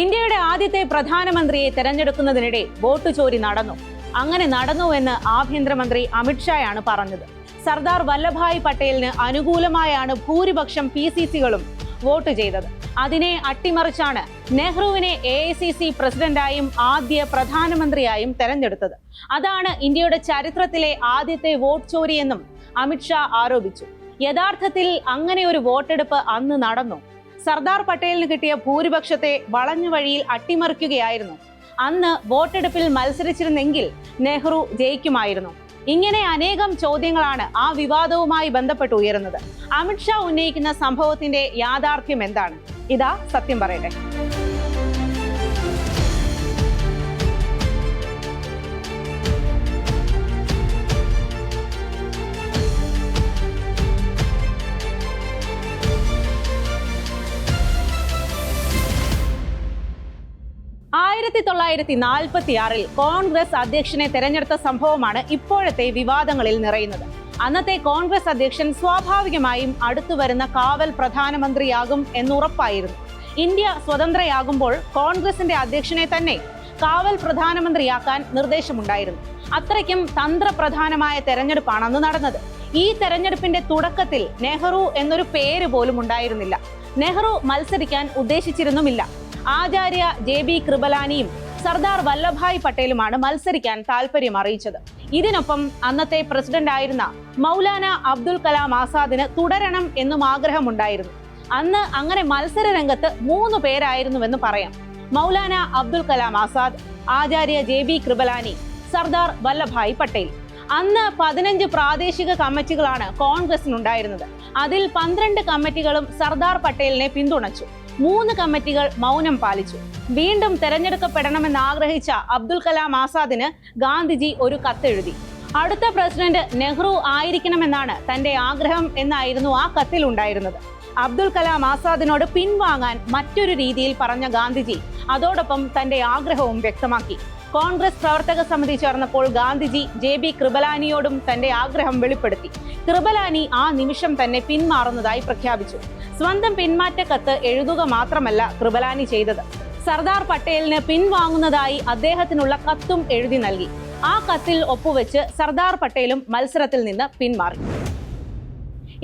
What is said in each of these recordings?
ഇന്ത്യയുടെ ആദ്യത്തെ പ്രധാനമന്ത്രിയെ തെരഞ്ഞെടുക്കുന്നതിനിടെ വോട്ട് ചോരി നടന്നു. അങ്ങനെ നടന്നു എന്ന് ആഭ്യന്തരമന്ത്രി അമിത്ഷായാണ് പറഞ്ഞത്. സർദാർ വല്ലഭായ് പട്ടേലിന് അനുകൂലമായാണ് ഭൂരിപക്ഷം പി സി സികളും വോട്ട് ചെയ്തത്. അതിനെ അട്ടിമറിച്ചാണ് നെഹ്റുവിനെ എ ഐ സി സി പ്രസിഡന്റായും ആദ്യ പ്രധാനമന്ത്രിയായും തെരഞ്ഞെടുത്തത്. അതാണ് ഇന്ത്യയുടെ ചരിത്രത്തിലെ ആദ്യത്തെ വോട്ട് ചോരിയെന്നും അമിത്ഷാ ആരോപിച്ചു. യഥാർത്ഥത്തിൽ അങ്ങനെ ഒരു വോട്ടെടുപ്പ് അന്ന് നടന്നു. സർദാർ പട്ടേലിന് കിട്ടിയ ഭൂരിപക്ഷത്തെ വളഞ്ഞ വഴിയിൽ അട്ടിമറിക്കുകയായിരുന്നു. അന്ന് വോട്ടെടുപ്പിൽ മത്സരിച്ചിരുന്നെങ്കിൽ നെഹ്റു ജയിക്കുമായിരുന്നു. ഇങ്ങനെ അനേകം ചോദ്യങ്ങളാണ് ആ വിവാദവുമായി ബന്ധപ്പെട്ട് ഉയരുന്നത്. അമിത്ഷാ ഉന്നയിക്കുന്ന സംഭവത്തിന്റെ യാഥാർത്ഥ്യം എന്താണ്? ഇതാ സത്യം പറയട്ടെ. ആയിരത്തി തൊള്ളായിരത്തി നാൽപ്പത്തി ആറിൽ കോൺഗ്രസ് അധ്യക്ഷനെ തെരഞ്ഞെടുത്ത സംഭവമാണ് ഇപ്പോഴത്തെ വിവാദങ്ങളിൽ നിറയുന്നത്. അന്നത്തെ കോൺഗ്രസ് അധ്യക്ഷൻ സ്വാഭാവികമായും അടുത്തു വരുന്ന കാവൽ പ്രധാനമന്ത്രിയാകും എന്നുറപ്പായിരുന്നു ഇന്ത്യ സ്വതന്ത്രയാകുമ്പോൾ കോൺഗ്രസിന്റെ അധ്യക്ഷനെ തന്നെ കാവൽ പ്രധാനമന്ത്രിയാക്കാൻ നിർദ്ദേശമുണ്ടായിരുന്നു. അത്രയ്ക്കും തന്ത്രപ്രധാനമായ തെരഞ്ഞെടുപ്പാണ് അന്ന് നടന്നത്. ഈ തെരഞ്ഞെടുപ്പിന്റെ തുടക്കത്തിൽ നെഹ്റു എന്നൊരു പേര് പോലും ഉണ്ടായിരുന്നില്ല. നെഹ്റു മത്സരിക്കാൻ ഉദ്ദേശിച്ചിരുന്നുമില്ല. ആചാര്യ ജെ ബി കൃപലാനിയും സർദാർ വല്ലഭായ് പട്ടേലുമാണ് മത്സരിക്കാൻ താല്പര്യം അറിയിച്ചത്. ഇതിനൊപ്പം അന്നത്തെ പ്രസിഡന്റ് ആയിരുന്ന മൗലാന അബ്ദുൽ കലാം ആസാദിന് തുടരണം എന്നും ആഗ്രഹമുണ്ടായിരുന്നു. അന്ന് അങ്ങനെ മത്സര രംഗത്ത് മൂന്ന് പേരായിരുന്നുവെന്ന് പറയാം. Maulana Abdul Kalam Azad Acharya J B Kripalani Sardar Vallabhbhai Patel. അന്ന് പതിനഞ്ച് പ്രാദേശിക കമ്മിറ്റികളാണ് കോൺഗ്രസിനുണ്ടായിരുന്നത്. അതിൽ പന്ത്രണ്ട് കമ്മിറ്റികളും സർദാർ പട്ടേലിനെ പിന്തുണച്ചു. മൂന്ന് കമ്മിറ്റികൾ മൗനം പാലിച്ചു. വീണ്ടും തെരഞ്ഞെടുക്കപ്പെടണമെന്ന് ആഗ്രഹിച്ച അബ്ദുൽ കലാം ആസാദിന് ഗാന്ധിജി ഒരു കത്തെഴുതി. അടുത്ത പ്രസിഡന്റ് നെഹ്റു ആയിരിക്കണമെന്നാണ് തന്റെ ആഗ്രഹം എന്നായിരുന്നു ആ കത്തിൽ ഉണ്ടായിരുന്നത്. അബ്ദുൽ കലാം ആസാദിനോട് പിൻവാങ്ങാൻ മറ്റൊരു രീതിയിൽ പറഞ്ഞ ഗാന്ധിജി അതോടൊപ്പം തന്റെ ആഗ്രഹവും വ്യക്തമാക്കി. കോൺഗ്രസ് പ്രവർത്തക സമിതി ചേർന്നപ്പോൾ ഗാന്ധിജി ജെ ബി കൃപലാനിയോടും തന്റെ ആഗ്രഹം വെളിപ്പെടുത്തി. കൃപലാനി ആ നിമിഷം തന്നെ പിന്മാറുന്നതായി പ്രഖ്യാപിച്ചു. സ്വന്തം പിന്മാറ്റ കത്ത് എഴുതുക മാത്രമല്ല കൃപലാനി ചെയ്തത്. സർദാർ പട്ടേലിന് പിൻവാങ്ങുന്നതായി അദ്ദേഹത്തിനുള്ള കത്തും എഴുതി നൽകി. ആ കത്തിൽ ഒപ്പുവെച്ച് സർദാർ പട്ടേലും മത്സരത്തിൽ നിന്ന് പിന്മാറി.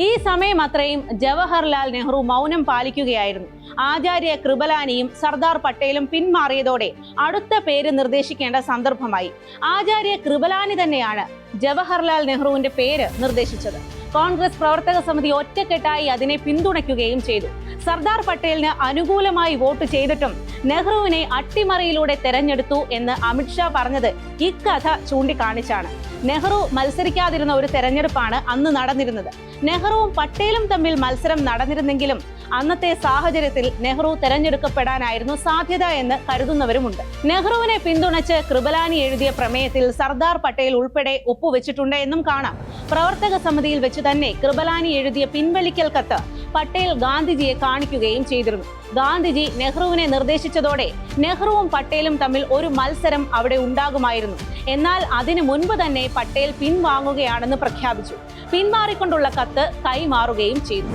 ഈ സമയം അത്രയും ജവഹർലാൽ നെഹ്റു മൗനം പാലിക്കുകയായിരുന്നു. ആചാര്യ കൃപലാനിയും സർദാർ പട്ടേലും പിന്മാറിയതോടെ അടുത്ത പേര് നിർദ്ദേശിക്കേണ്ട സന്ദർഭമായി. ആചാര്യ കൃപലാനി തന്നെയാണ് ജവഹർലാൽ നെഹ്റുവിന്റെ പേര് നിർദ്ദേശിച്ചത്. കോൺഗ്രസ് പ്രവർത്തക സമിതി ഒറ്റക്കെട്ടായി അതിനെ പിന്തുണയ്ക്കുകയും ചെയ്തു. സർദാർ പട്ടേലിന് അനുകൂലമായി വോട്ട് ചെയ്തിട്ടും നെഹ്റുവിനെ അട്ടിമറിയിലൂടെ തെരഞ്ഞെടുത്തു എന്ന് അമിത്ഷാ പറഞ്ഞത് ഇക്കഥ ചൂണ്ടിക്കാണിച്ചാണ്. നെഹ്റു മത്സരിക്കാതിരുന്ന ഒരു തെരഞ്ഞെടുപ്പാണ് അന്ന് നടന്നിരുന്നത്. നെഹ്റുവും പട്ടേലും തമ്മിൽ മത്സരം നടന്നിരുന്നെങ്കിലും അന്നത്തെ സാഹചര്യത്തിൽ നെഹ്റു തെരഞ്ഞെടുക്കപ്പെടാനായിരുന്നു സാധ്യത എന്ന് കരുതുന്നവരുമുണ്ട്. നെഹ്റുവിനെ പിന്തുണച്ച് കൃപലാനി എഴുതിയ പ്രമേയത്തിൽ സർദാർ പട്ടേൽ ഉൾപ്പെടെ ഒപ്പുവെച്ചിട്ടുണ്ട് എന്നും കാണാം. പ്രവർത്തക സമിതിയിൽ വെച്ച് തന്നെ കൃപലാനി എഴുതിയ പിൻവലിക്കൽ കത്ത് പട്ടേൽ ഗാന്ധിജിയെ കാണിക്കുകയും ചെയ്തിരുന്നു. ഗാന്ധിജി നെഹ്റുവിനെ നിർദ്ദേശിച്ചതോടെ നെഹ്റുവും പട്ടേലും തമ്മിൽ ഒരു മത്സരം അവിടെ ഉണ്ടാകുമായിരുന്നു. എന്നാൽ അതിനു മുൻപ് തന്നെ പട്ടേൽ പിൻവാങ്ങുകയാണെന്ന് പ്രഖ്യാപിച്ചു. പിന്മാറിക്കൊണ്ടുള്ള കത്ത് കൈമാറുകയും ചെയ്തു.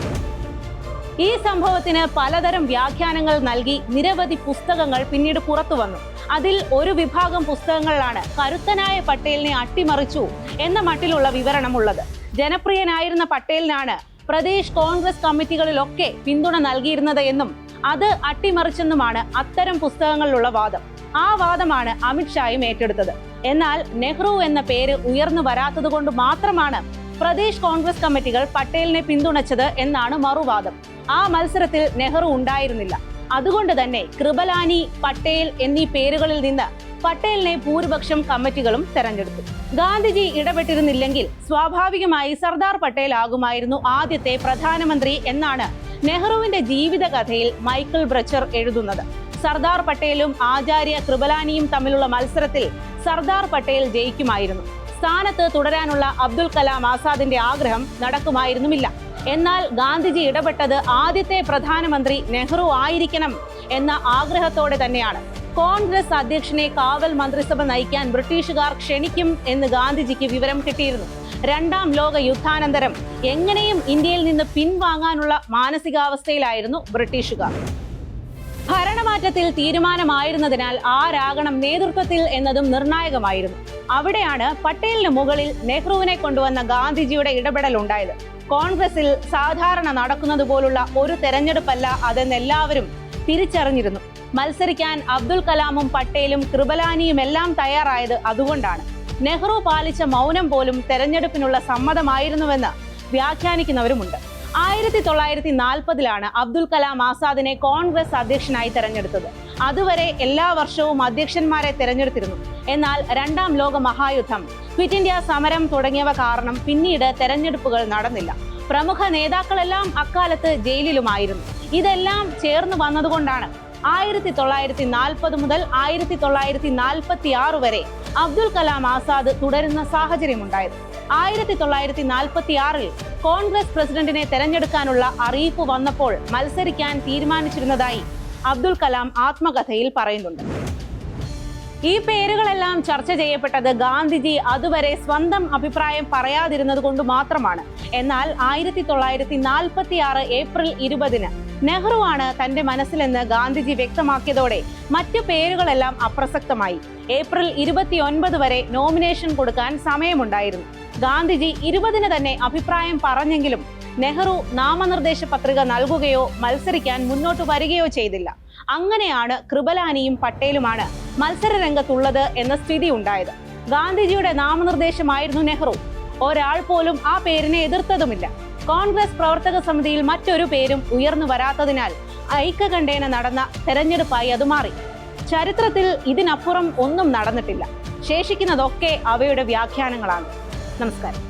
ഈ സംഭവത്തിന് പലതരം വ്യാഖ്യാനങ്ങൾ നൽകി നിരവധി പുസ്തകങ്ങൾ പിന്നീട് പുറത്തു വന്നു. അതിൽ ഒരു വിഭാഗം പുസ്തകങ്ങളിലാണ് കരുത്തനായ പട്ടേലിനെ അട്ടിമറിച്ചു എന്ന മട്ടിലുള്ള വിവരണമുള്ളത്. ജനപ്രിയനായിരുന്ന പട്ടേലിനാണ് പ്രദേശ് കോൺഗ്രസ് കമ്മിറ്റികളിലൊക്കെ പിന്തുണ നൽകിയിരുന്നത് എന്നും അത് അട്ടിമറിച്ചെന്നുമാണ് അത്തരം പുസ്തകങ്ങളിലുള്ള വാദം. ആ വാദമാണ് അമിത്ഷായും ഏറ്റെടുത്തത്. എന്നാൽ നെഹ്റു എന്ന പേര് ഉയർന്നു വരാത്തത് കൊണ്ട് മാത്രമാണ് പ്രദേശ് കോൺഗ്രസ് കമ്മിറ്റികൾ പട്ടേലിനെ പിന്തുണച്ചത് എന്നാണ് മറുവാദം. ആ മത്സരത്തിൽ നെഹ്റു ഉണ്ടായിരുന്നില്ല. അതുകൊണ്ട് തന്നെ കൃപലാനി പട്ടേൽ എന്നീ പേരുകളിൽ നിന്ന് പട്ടേലിനെ ഭൂരിപക്ഷം കമ്മിറ്റികളും തെരഞ്ഞെടുത്തു. ഗാന്ധിജി ഇടപെട്ടിരുന്നില്ലെങ്കിൽ സ്വാഭാവികമായി സർദാർ പട്ടേൽ ആകുമായിരുന്നു ആദ്യത്തെ പ്രധാനമന്ത്രി എന്നാണ് നെഹ്റുവിന്റെ ജീവിതകഥയിൽ മൈക്കിൾ ബ്രച്ചർ എഴുതുന്നത്. സർദാർ പട്ടേലും ആചാര്യ കൃപലാനിയും തമ്മിലുള്ള മത്സരത്തിൽ സർദാർ പട്ടേൽ ജയിക്കുമായിരുന്നു. സ്ഥാനത്ത് തുടരാനുള്ള അബ്ദുൽ കലാം ആസാദിന്റെ ആഗ്രഹം നടക്കുമായിരുന്നുമില്ല. എന്നാൽ ഗാന്ധിജി ഇടപെട്ടത് ആദ്യത്തെ പ്രധാനമന്ത്രി നെഹ്റു ആയിരിക്കണം എന്ന ആഗ്രഹത്തോടെ തന്നെയാണ്. കോൺഗ്രസ് അധ്യക്ഷനെ കാവൽ മന്ത്രിസഭ നയിക്കാൻ ബ്രിട്ടീഷുകാർ ക്ഷണിക്കും എന്ന് ഗാന്ധിജിക്ക് വിവരം കിട്ടിയിരുന്നു. രണ്ടാം ലോക യുദ്ധാനന്തരം എങ്ങനെയും ഇന്ത്യയിൽ നിന്ന് പിൻവാങ്ങാനുള്ള മാനസികാവസ്ഥയിലായിരുന്നു ബ്രിട്ടീഷുകാർ. ഭരണമാറ്റത്തിൽ തീരുമാനമായിരുന്നതിനാൽ ആരാകണം നേതൃത്വത്തിൽ എന്നതും നിർണായകമായിരുന്നു. അവിടെയാണ് പട്ടേലിന് മുകളിൽ നെഹ്റുവിനെ കൊണ്ടുവന്ന ഗാന്ധിജിയുടെ ഇടപെടൽ ഉണ്ടായത് കോൺഗ്രസിൽ സാധാരണ നടക്കുന്നത് പോലുള്ള ഒരു തെരഞ്ഞെടുപ്പല്ല അതെന്ന് എല്ലാവരും തിരിച്ചറിഞ്ഞിരുന്നു. മത്സരിക്കാൻ അബ്ദുൽ കലാമും പട്ടേലും കൃപലാനിയും എല്ലാം തയ്യാറായത് അതുകൊണ്ടാണ്. നെഹ്റു പാലിച്ച മൗനം പോലും തെരഞ്ഞെടുപ്പിനുള്ള സമ്മതമായിരുന്നുവെന്ന് വ്യാഖ്യാനിക്കുന്നവരുമുണ്ട്. ആയിരത്തി തൊള്ളായിരത്തി നാൽപ്പതിലാണ് അബ്ദുൽ കലാം ആസാദിനെ കോൺഗ്രസ് അധ്യക്ഷനായി തെരഞ്ഞെടുത്തത്. അതുവരെ എല്ലാ വർഷവും അധ്യക്ഷന്മാരെ തെരഞ്ഞെടുത്തിരുന്നു. എന്നാൽ രണ്ടാം ലോക മഹായുദ്ധം ക്വിറ്റ് ഇന്ത്യ സമരം തുടങ്ങിയവ കാരണം പിന്നീട് തെരഞ്ഞെടുപ്പുകൾ നടന്നില്ല. പ്രമുഖ നേതാക്കളെല്ലാം അക്കാലത്ത് ജയിലിലുമായിരുന്നു. ഇതെല്ലാം ചേർന്ന് വന്നതുകൊണ്ടാണ് ആയിരത്തി തൊള്ളായിരത്തി നാൽപ്പത് മുതൽ ആയിരത്തി തൊള്ളായിരത്തി നാൽപ്പത്തി ആറ് വരെ അബ്ദുൽ കലാം ആസാദ് തുടരുന്ന സാഹചര്യമുണ്ടായത്. ആയിരത്തി തൊള്ളായിരത്തി നാൽപ്പത്തി ആറിൽ കോൺഗ്രസ് പ്രസിഡന്റിനെ തെരഞ്ഞെടുക്കാനുള്ള അറിയിപ്പ് വന്നപ്പോൾ മത്സരിക്കാൻ തീരുമാനിച്ചിരുന്നതായി അബ്ദുൽ കലാം ആത്മകഥയിൽ പറയുന്നുണ്ട്. ഈ പേരുകളെല്ലാം ചർച്ച ചെയ്യപ്പെട്ടത് ഗാന്ധിജി അതുവരെ സ്വന്തം അഭിപ്രായം പറയാതിരുന്നത് കൊണ്ട് മാത്രമാണ്. എന്നാൽ ആയിരത്തി തൊള്ളായിരത്തി നാൽപ്പത്തി ആറ് ഏപ്രിൽ ഇരുപതിന് നെഹ്റു ആണ് തന്റെ മനസ്സിലെന്ന് ഗാന്ധിജി വ്യക്തമാക്കിയതോടെ മറ്റു പേരുകളെല്ലാം അപ്രസക്തമായി. ഏപ്രിൽ ഇരുപത്തിയൊൻപത് വരെ നോമിനേഷൻ കൊടുക്കാൻ സമയമുണ്ടായിരുന്നു. ഗാന്ധിജി ഇരുപതിന് തന്നെ അഭിപ്രായം പറഞ്ഞെങ്കിലും നെഹ്റു നാമനിർദ്ദേശ പത്രിക നൽകുകയോ മത്സരിക്കാൻ മുന്നോട്ട് വരികയോ ചെയ്തില്ല. അങ്ങനെയാണ് കൃപലാനിയും പട്ടേലുമാണ് മത്സര രംഗത്തുള്ളത് എന്ന സ്ഥിതി ഉണ്ടായത്. ഗാന്ധിജിയുടെ നാമനിർദ്ദേശമായിരുന്നു നെഹ്റു. ഒരാൾ പോലും ആ പേരിനെ എതിർത്തതുമില്ല. കോൺഗ്രസ് പ്രവർത്തക സമിതിയിൽ മറ്റൊരു പേരും ഉയർന്നു വരാത്തതിനാൽ ഐക്യകണ്ഠേന നടന്ന തെരഞ്ഞെടുപ്പായി അത് മാറി. ചരിത്രത്തിൽ ഇതിനപ്പുറം ഒന്നും നടന്നിട്ടില്ല. ശേഷിക്കുന്നതൊക്കെ അവയുടെ വ്യാഖ്യാനങ്ങളാണ്. നമസ്കാരം.